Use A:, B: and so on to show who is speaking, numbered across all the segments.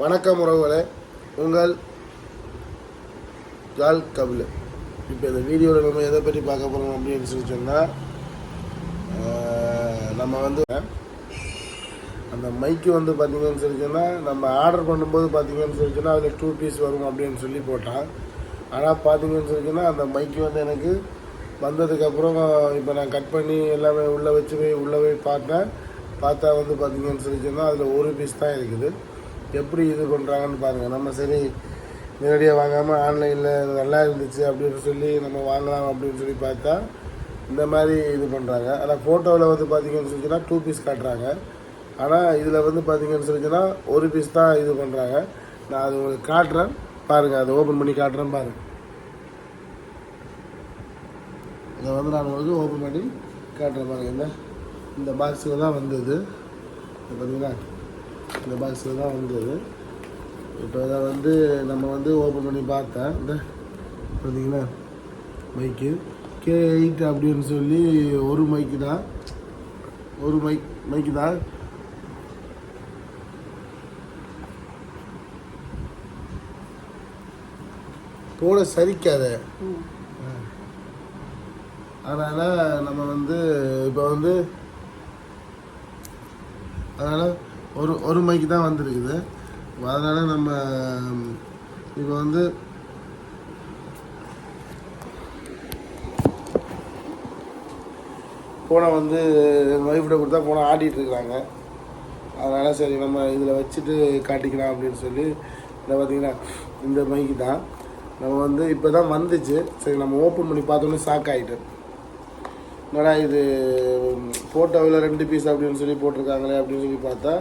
A: வணக்கம் உறவுகளே. உங்கள் ஜால் கபில். இப்போ இந்த வீடியோவில் நம்ம எதை பற்றி பார்க்க போகிறோம் அப்படின்னு சொல்லி சொன்னால் நம்ம வந்து அந்த மைக்கு வந்து பார்த்தீங்கன்னு சொல்லி சொன்னால் நம்ம ஆர்டர் பண்ணும்போது பார்த்தீங்கன்னு சொல்லி சொன்னால் அதில் டூ பீஸ் வரும் அப்படின்னு சொல்லி போட்டான். ஆனால் பார்த்தீங்கன்னு சொல்லி சொன்னால் அந்த மைக்கு வந்து எனக்கு வந்ததுக்கப்புறம் இப்போ நான் கட் பண்ணி எல்லாமே உள்ளே வச்சு போய் உள்ளே போய் பார்த்தேன். பார்த்தா வந்து பார்த்தீங்கன்னு சொல்லி சொன்னால் அதில் ஒரு பீஸ் தான் இருக்குது. எப்படி இது பண்ணுறாங்கன்னு பாருங்கள் நம்ம சரி நேரடியாக வாங்காமல் ஆன்லைனில் நல்லா இருந்துச்சு அப்படின்னு சொல்லி நம்ம வாங்கலாம் அப்படின்னு சொல்லி பார்த்தா இந்த மாதிரி இது பண்ணுறாங்க ஆனால் ஃபோட்டோவில் வந்து பார்த்தீங்கன்னு சொல்லிச்சுன்னா டூ பீஸ் காட்டுறாங்க. ஆனால் இதில் வந்து பார்த்தீங்கன்னு சொல்லிச்சுன்னா ஒரு பீஸ் தான் இது பண்ணுறாங்க நான் அது உங்களுக்கு காட்டுறேன். பாருங்கள் அதை ஓப்பன் பண்ணி காட்டுறேன் பாருங்கள் இதை வந்து நான் உங்களுக்கு ஓப்பன் பண்ணி காட்டுறேன் பாருங்கள் இந்த இந்த பாக்ஸில் தான் வந்தது. பார்த்தீங்கன்னா இந்த பாக்ஸில் தான் வந்தது. இப்போ இதை வந்து நம்ம வந்து ஓப்பன் பண்ணி பார்த்தேன். இந்த பார்த்தீங்களா? மைக்கு கே எயிட் அப்படின்னு சொல்லி ஒரு மைக்கு தான். ஒரு மைக் மைக்கு தான். போட சரிக்காத. அதனால் நம்ம வந்து இப்போ வந்து அதனால் ஒரு ஒரு மைக்கு தான் வந்திருக்குது. அதனால் நம்ம இப்போ வந்து ஃபோனை வந்து எங்கள் ஒய்ஃப்கிட்ட கொடுத்தா ஃபோனை ஆட்டிகிட்டு இருக்கிறாங்க அதனால் சரி நம்ம இதில் வச்சுட்டு காட்டிக்கலாம் அப்படின்னு சொல்லி இதில் பார்த்தீங்கன்னா இந்த மைக்கு தான். நம்ம வந்து இப்போ தான் வந்துச்சு. சரி நம்ம ஓப்பன் பண்ணி பார்த்தோன்னே ஷாக் ஆகிட்டு என்னடா இது ஃபோட்டோவில் ரெண்டு பீஸ் அப்படின்னு சொல்லி போட்டிருக்காங்களே அப்படின்னு சொல்லி பார்த்தா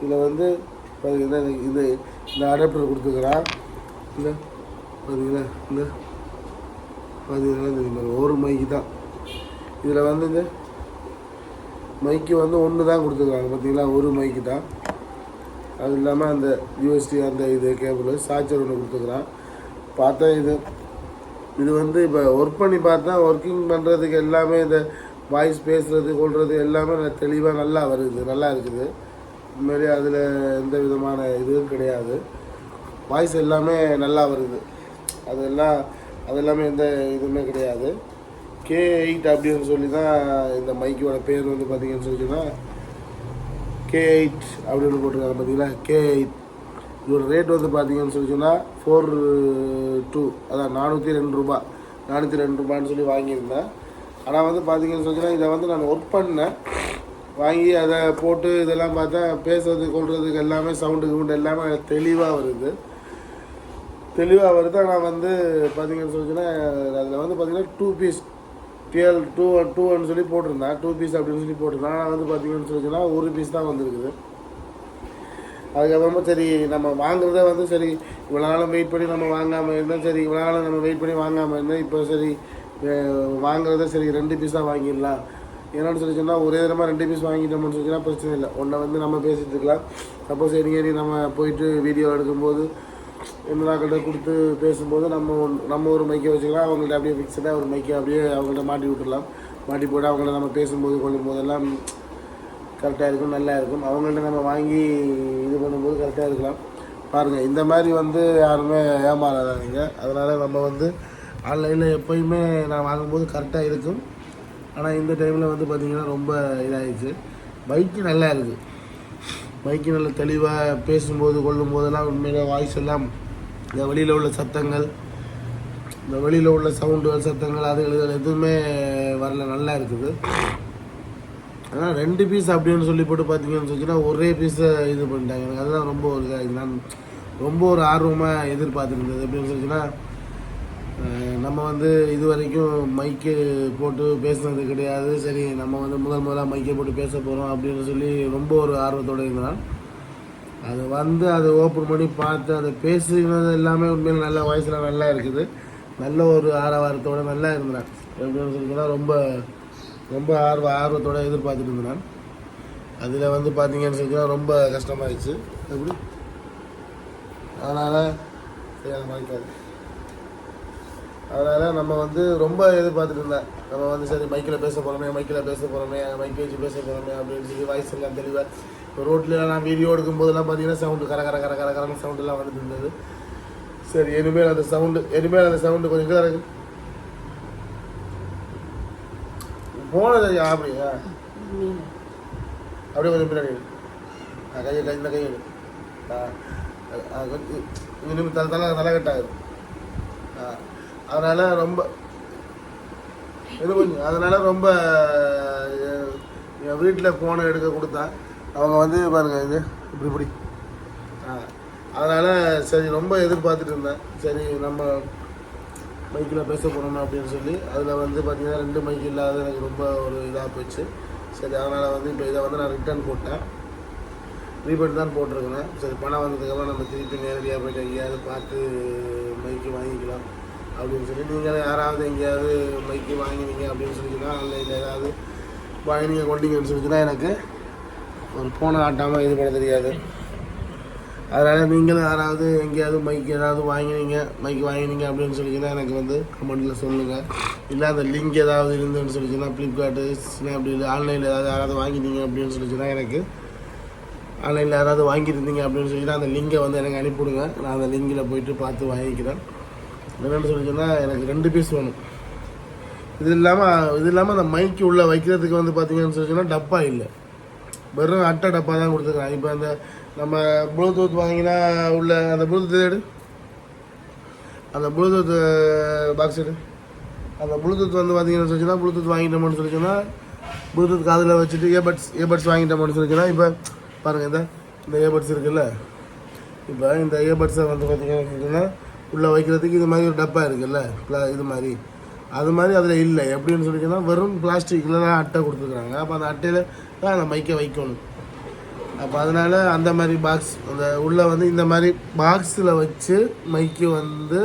A: இதில் வந்து பார்த்தீங்கன்னா இது இந்த அடாப்டர் கொடுத்துக்கிறான் இந்த பார்த்தீங்களா இந்த பார்த்தீங்கன்னா இந்த ஒரு மைக்கு தான். இதில் வந்து இந்த மைக்கு வந்து ஒன்று தான் கொடுத்துருக்காங்க. பார்த்தீங்களா ஒரு மைக்கு தான். அது இல்லாமல் அந்த யூஎஸ்டி அந்த இது கேபிள் சார்ஜர் ஒன்று கொடுத்துருக்குறான். பார்த்தா இது இது வந்து இப்போ ஒர்க் பண்ணி பார்த்தா ஒர்க்கிங் பண்ணுறதுக்கு எல்லாமே இந்த வாய்ஸ் பேசுகிறது கொள்வது எல்லாமே தெளிவாக நல்லா வருது நல்லா இருக்குது. உண்மையிலே அதில் எந்த விதமான இதுவும் கிடையாது. வாய்ஸ் எல்லாமே நல்லா வருது. அதெல்லாம் அது எல்லாமே எந்த இதுவுமே கிடையாது. கே எயிட் அப்படின்னு சொல்லி தான் இந்த மைக்கோட பேர் வந்து பார்த்தீங்கன்னு சொல்லிச்சுன்னா கே எயிட் அப்படின்னு போட்டிருக்காங்க பார்த்தீங்கன்னா கே எயிட் இதோட ரேட் வந்து பார்த்தீங்கன்னு சொல்லி சொன்னால் ஃபோர் டூ அதான் நானூற்றி ரெண்டு ரூபா. நானூற்றி ரெண்டு ரூபான்னு சொல்லி வாங்கியிருந்தேன். ஆனால் வந்து பார்த்தீங்கன்னு சொல்லிச்சுன்னா இதை வந்து நான் ஒர்க் பண்ணேன். வாங்கி அதை போட்டு இதெல்லாம் பார்த்தா பேசுறது கொள்றதுக்கு எல்லாமே சவுண்டு கவுண்டு எல்லாமே தெளிவாக வருது. தெளிவாக வருது. ஆனால் வந்து பார்த்தீங்கன்னு சொல்லிச்சுன்னா அதில் வந்து பார்த்தீங்கன்னா two piece TL two two டூன்னு சொல்லி போட்டிருந்தேன் டூ பீஸ் அப்படின்னு சொல்லி போட்டிருந்தேன் ஆனால் வந்து பார்த்தீங்கன்னு சொல்லிச்சுன்னா ஒரு பீஸ் தான் வந்திருக்குது. அதுக்கப்புறமா சரி நம்ம வாங்குறதே வந்து சரி இவ்வளோ நாளும் வெயிட் பண்ணி நம்ம வாங்காமல் இருந்தோம். சரி இவ்வளோ நாளும் நம்ம வெயிட் பண்ணி வாங்காமல் இருந்தோம். இப்போ சரி வாங்குறத வாங்குறதே சரி ரெண்டு பீஸாக வாங்கிடலாம். என்னன்னு சொல்லி சொன்னால் ஒரே தரமாக ரெண்டு பீஸ் வாங்கிட்டோம்னு சொல்லிச்சுன்னா பிரச்சனை இல்லை. ஒன்றை வந்து நம்ம பேசிட்டு இருக்கலாம். சப்போஸ் எடிங்கடி நம்ம போயிட்டு வீடியோ எடுக்கும்போது எம்லாக்கிட்ட கொடுத்து பேசும்போது நம்ம நம்ம ஒரு மைக்கை வச்சுக்கலாம். அவங்கள்ட்ட அப்படியே ஃபிக்ஸடாக ஒரு மைக்கை அப்படியே அவங்கள்ட்ட மாட்டி விட்டுடலாம். மாட்டி போட்டு அவங்கள நம்ம பேசும்போது கொள்ளும் போதெல்லாம் கரெக்டாக இருக்கும் நல்லா இருக்கும். அவங்கள்ட்ட நம்ம வாங்கி இது பண்ணும்போது கரெக்டாக இருக்கலாம். பாருங்கள் இந்த மாதிரி வந்து யாருமே ஏமாறாதீங்க. அதனால் நம்ம வந்து ஆன்லைனில் எப்போயுமே நான் வாங்கும்போது கரெக்டாக இருக்கும். ஆனால் இந்த டைமில் வந்து பார்த்திங்கன்னா ரொம்ப இதாகிடுச்சு பைக்கு நல்லா இருக்குது. பைக்கு நல்ல தெளிவாக பேசும்போது கொள்ளும் போதெல்லாம் உண்மையில வாய்ஸ் எல்லாம் இந்த வெளியில் உள்ள சத்தங்கள் இந்த வெளியில் உள்ள சவுண்டுகள் சத்தங்கள் அது இதுகள் எதுவுமே வரல. நல்லா இருக்குது. ஆனால் ரெண்டு பீஸ் அப்படின்னு சொல்லி போட்டு பார்த்தீங்கன்னு சொல்லிச்சுன்னா ஒரே பீஸை இது பண்ணிட்டாங்க. எனக்கு அதுதான் ரொம்ப ஒரு நான் ரொம்ப ஒரு ஆர்வமாக எதிர்பார்த்துருந்தது. எப்படின்னு சொல்லிச்சுன்னா நம்ம வந்து இது வரைக்கும் மைக்கு போட்டு பேசுனது கிடையாது. சரி நம்ம வந்து முதல் முதலாக மைக்கை போட்டு பேச போகிறோம் அப்படின்னு சொல்லி ரொம்ப ஒரு ஆர்வத்தோடு இருந்தான். அது வந்து அதை ஓப்பன் பண்ணி பார்த்து அதை பேசுகிறது எல்லாமே உண்மையில் நல்ல வயசில் நல்லா இருக்குது. நல்ல ஒரு ஆரவாரத்தோட நல்லா இருந்தேன். எப்படின்னு சொல்லி ரொம்ப ரொம்ப ஆர்வ ஆர்வத்தோட எதிர்பார்த்துட்டு இருந்தான். அதில் வந்து பார்த்தீங்கன்னு சொல்லி ரொம்ப கஷ்டமாயிடுச்சு. எப்படி? அதனால் சரி அதை. அதனால் நம்ம வந்து ரொம்ப எதிர்பார்த்துட்டு இருந்தேன். நம்ம வந்து சரி மைக்கில் பேச போகிறோமே மைக்கில் பேச போகிறோமே மைக் வச்சு பேச போகிறோமே அப்படின்னு சொல்லி வாய்ஸ் எல்லாம் தெளிவாக ரோட்டில் நான் வீடியோ எடுக்கும்போதெல்லாம் பார்த்தீங்கன்னா சவுண்டு கர கர கர கர கரன்னு சவுண்டெல்லாம் வந்துட்டு இருந்தது. சரி இனிமேல் அந்த சவுண்டு இனிமேல் அந்த சவுண்டு கொஞ்சம் இதாக இருக்கு போனது அப்படியா? அப்படியே கொஞ்சம் பின்னாடி ஆ, கையை கை இந்த கையை ஆ, கொஞ்சம் இனிமேல் தலை தலை தலை கட்டாகுது. ஆ, அதனால ரொம்ப இது கொஞ்சம் அதனால ரொம்ப என் வீட்டில் ஃபோனை எடுக்க கொடுத்தேன் அவங்க வந்து பாருங்க இது இப்படி இப்படி. ஆ அதனால் சரி ரொம்ப எதிர்பார்த்துட்டு இருந்தேன். சரி நம்ம மைக்கில் பேச போகணும் அப்படின்னு சொல்லி அதில் வந்து பார்த்தீங்கன்னா ரெண்டு மைக் இல்லாத எனக்கு ரொம்ப ஒரு இதாக போச்சு. சரி அதனால் வந்து இப்போ இதை வந்து நான் ரிட்டர்ன் போட்டேன். ரீபண்ட் தான் போட்டிருக்கிறேன். சரி பணம் வந்ததுக்கப்புறம் நம்ம திருப்பி நேரடியாக போய்ட்டு எங்கேயாவது பார்த்து மைக்கு வாங்கிக்கலாம். அப்படின்னு சொல்லி நீங்கள் யாராவது எங்கேயாவது மைக்கு வாங்கினீங்க அப்படின்னு சொல்லிச்சுன்னா ஆன்லைனில் ஏதாவது வாங்கினீங்க கொண்டீங்கன்னு சொல்லிச்சுன்னா எனக்கு ஒரு ஃபோனை ஆட்டாமல் இது பண்ண தெரியாது. அதனால் நீங்களும் யாராவது எங்கேயாவது மைக் ஏதாவது வாங்கினீங்க மைக் வாங்கினீங்க அப்படின்னு சொல்லிச்சுன்னா எனக்கு வந்து கமெண்ட்டில் சொல்லுங்கள் இல்லை அந்த லிங்க் ஏதாவது இருந்துன்னு சொல்லிச்சுன்னா ஃப்ளிப்கார்ட்டு ஸ்னாப்டீல் ஆன்லைனில் ஏதாவது யாராவது வாங்கினீங்க அப்படின்னு சொல்லிச்சுன்னா எனக்கு ஆன்லைனில் யாராவது வாங்கியிருந்தீங்க அப்படின்னு சொல்லிச்சுன்னா அந்த லிங்கை வந்து எனக்கு அனுப்பிவிடுங்க. நான் அந்த லிங்கில் போயிட்டு பார்த்து வாங்கிக்கிறேன். என்னென்னு சொல்லிச்சுன்னா எனக்கு ரெண்டு பீஸ் வேணும். இது இல்லாமல் இது இல்லாமல் அந்த மைக்கு உள்ளே வைக்கிறதுக்கு வந்து பார்த்தீங்கன்னு சொல்லிச்சுன்னா டப்பா இல்லை. வெறும் அட்டை டப்பா தான் கொடுத்துருக்காங்க. இப்போ அந்த நம்ம ப்ளூடூத் வாங்கினா உள்ள அந்த ப்ளூடூத் எடு? அந்த ப்ளூடூத் பாக்ஸ் எடு. அந்த ப்ளூடூத் வந்து பார்த்தீங்கன்னு சொல்லிச்சுன்னா ப்ளூடூத் வாங்கிட்டோம்னு சொல்லிச்சுன்னா ப்ளூடூத் காதில் வச்சுட்டு ஏபட்ஸ் ஏபட்ஸ் வாங்கிட்டோம்னு சொல்லிச்சுன்னா இப்போ பாருங்கள் இந்த இந்த ஏபட்ஸ் இருக்குல்ல? இப்போ இந்த இயர்பட்ஸை வந்து பார்த்தீங்கன்னா உள்ளே வைக்கிறதுக்கு இது மாதிரி ஒரு டப்பா இருக்குல்ல பிளா இது மாதிரி. அது மாதிரி அதில் இல்லை. எப்படின்னு சொல்லிங்கன்னா வெறும் பிளாஸ்டிக்கில் தான் அட்டை கொடுத்துருக்குறாங்க. அப்போ அந்த அட்டையில் தான் அந்த மைக்கை வைக்கணும். அப்போ அதனால் அந்த மாதிரி பாக்ஸ் அந்த உள்ளே வந்து இந்த மாதிரி பாக்ஸில் வச்சு மைக்கு வந்து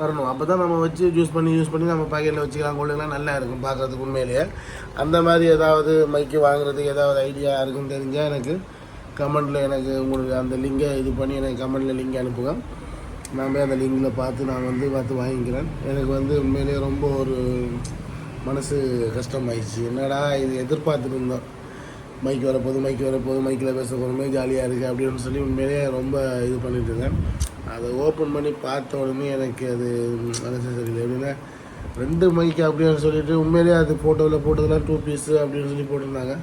A: வரணும். அப்போ தான் நம்ம வச்சு யூஸ் பண்ணி யூஸ் பண்ணி நம்ம பாக்கெட்டில் வச்சுக்கலாம். கொள்ளைலாம் நல்லா இருக்கும் பார்க்குறதுக்கு உண்மையிலேயே. அந்த மாதிரி ஏதாவது மைக்கு வாங்குறதுக்கு ஏதாவது ஐடியா இருக்குன்னு தெரிஞ்சால் எனக்கு கமெண்டில் எனக்கு உங்களுக்கு அந்த லிங்கை இது பண்ணி எனக்கு கமெண்டில் லிங்க் அனுப்புங்க. நான் போய் அந்த லிங்கில் பார்த்து நான் வந்து பார்த்து வாங்கிக்கிறேன். எனக்கு வந்து உண்மையிலேயே ரொம்ப ஒரு மனசு கஷ்டமாயிடுச்சு. என்னடா இது எதிர்பார்த்துட்டு இருந்தோம். மைக் வரப்போகுது மைக் வரப்போகுது மைக்கில் பேச போகிறோமே ஜாலியாக இருக்குது அப்படின்னு சொல்லி உண்மையிலேயே ரொம்ப இது பண்ணிட்டு இருந்தேன். அதை ஓப்பன் பண்ணி பார்த்த உடனே எனக்கு அது மனசு சரியில்லை. எப்படின்னா ரெண்டு மைக் அப்படின்னு சொல்லிட்டு உண்மையிலேயே அது ஃபோட்டோவில் போட்டதெல்லாம் டூ பீஸு அப்படின்னு சொல்லி போட்டிருந்தாங்க.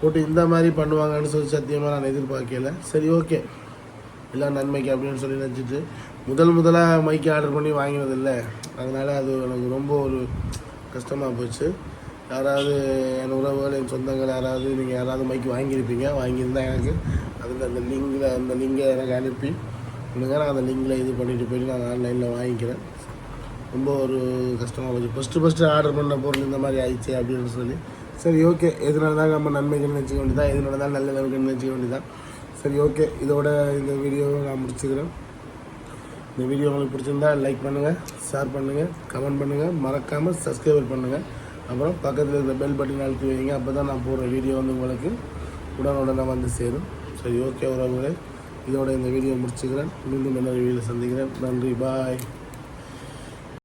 A: போட்டு இந்த மாதிரி பண்ணுவாங்கன்னு சொல்லி சத்தியமாக நான் எதிர்பார்க்கல. சரி ஓகே எல்லாம் நன்மைக்கு அப்படின்னு சொல்லி நினச்சிட்டு முதல் முதலாக மைக்கு ஆர்டர் பண்ணி வாங்கினதில்ல. அதனால் அது எனக்கு ரொம்ப ஒரு கஷ்டமாக போச்சு. யாராவது என் உறவுகள் என் சொந்தங்கள் யாராவது நீங்கள் யாராவது மைக்கு வாங்கியிருப்பீங்க வாங்கியிருந்தா எனக்கு அதில் அந்த லிங்கில் அந்த லிங்கை எனக்கு அனுப்பி கொடுங்க நான் அந்த லிங்கில் இது பண்ணிட்டு போயிட்டு நான் ஆன்லைனில் வாங்கிக்கிறேன். ரொம்ப ஒரு கஷ்டமாக போச்சு. ஃபஸ்ட்டு ஃபஸ்ட்டு ஆர்டர் பண்ண பொருள் இந்த மாதிரி ஆயிடுச்சு அப்படின்னு சொல்லி. சரி ஓகே எது நடந்தாலும் நம்ம நன்மைகள் நினச்சிக்க வேண்டியதான் எது நடந்தாலும் நல்ல நன்மைகள் நினச்சிக்க வேண்டியதான் சரி ஓகே இதோட இந்த வீடியோவை நான் முடிச்சுக்கிறேன். இந்த வீடியோ உங்களுக்கு பிடிச்சிருந்தா லைக் பண்ணுங்கள் ஷேர் பண்ணுங்கள் கமெண்ட் பண்ணுங்கள் மறக்காமல் சப்ஸ்கிரைபர் பண்ணுங்கள் அப்புறம் பக்கத்தில் இருக்கிற பெல் பட்டன் அழுத்தி வைங்க. அப்போ தான் நான் போடுற வீடியோ வந்து உங்களுக்கு உடனுடனே வந்து சேரும். சரி ஓகே உறவுகளை. இதோட இந்த வீடியோ முடிச்சுக்கிறேன். மீண்டும் இன்னொரு வீடியோ சந்திக்கிறேன். நன்றி பாய்